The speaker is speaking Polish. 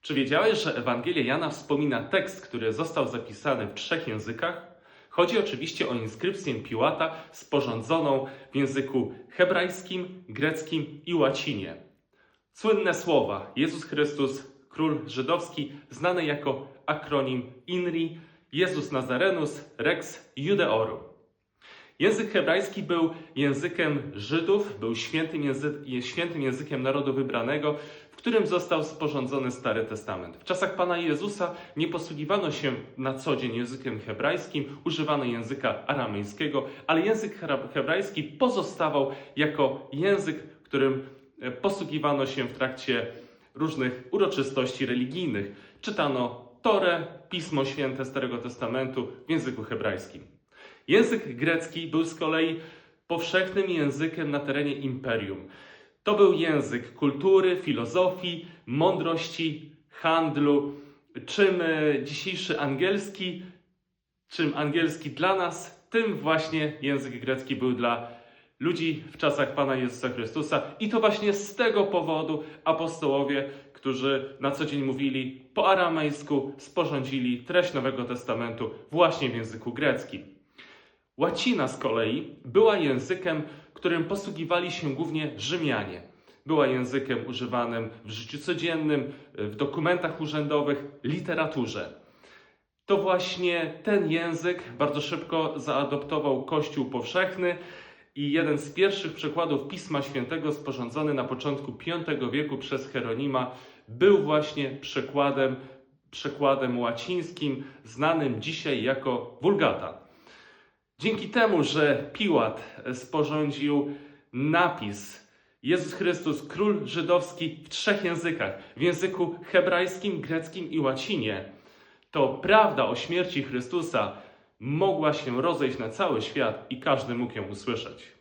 Czy wiedziałeś, że Ewangelia Jana wspomina tekst, który został zapisany w trzech językach? Chodzi oczywiście o inskrypcję Piłata sporządzoną w języku hebrajskim, greckim i łacinie. Słynne słowa Jezus Chrystus, król żydowski, znany jako akronim INRI, Jezus Nazarenus Rex Judeorum. Język hebrajski był językiem Żydów, był świętym, języ- świętym językiem narodu wybranego, którym został sporządzony Stary Testament. W czasach Pana Jezusa nie posługiwano się na co dzień językiem hebrajskim, używano języka aramejskiego, ale język hebrajski pozostawał jako język, którym e, posługiwano się w trakcie różnych uroczystości religijnych. Czytano Torę, Pismo Święte Starego Testamentu w języku hebrajskim. Język grecki był z kolei powszechnym językiem na terenie imperium. To był język kultury, filozofii, mądrości, handlu. Czym e, dzisiejszy angielski, czym angielski dla nas, tym właśnie język grecki był dla ludzi w czasach Pana Jezusa Chrystusa. I to właśnie z tego powodu apostołowie, którzy na co dzień mówili po aramejsku, sporządzili treść Nowego Testamentu właśnie w języku greckim. Łacina z kolei była językiem, którym posługiwali się głównie Rzymianie. Była językiem używanym w życiu codziennym, w dokumentach urzędowych, literaturze. To właśnie ten język bardzo szybko zaadoptował Kościół powszechny i jeden z pierwszych przykładów Pisma Świętego sporządzony na początku V wieku przez Hieronima był właśnie przekładem, przekładem łacińskim, znanym dzisiaj jako Vulgata. Dzięki temu, że Piłat sporządził napis Jezus Chrystus, król żydowski w trzech językach, w języku hebrajskim, greckim i łacinie, to prawda o śmierci Chrystusa mogła się rozejść na cały świat i każdy mógł ją usłyszeć.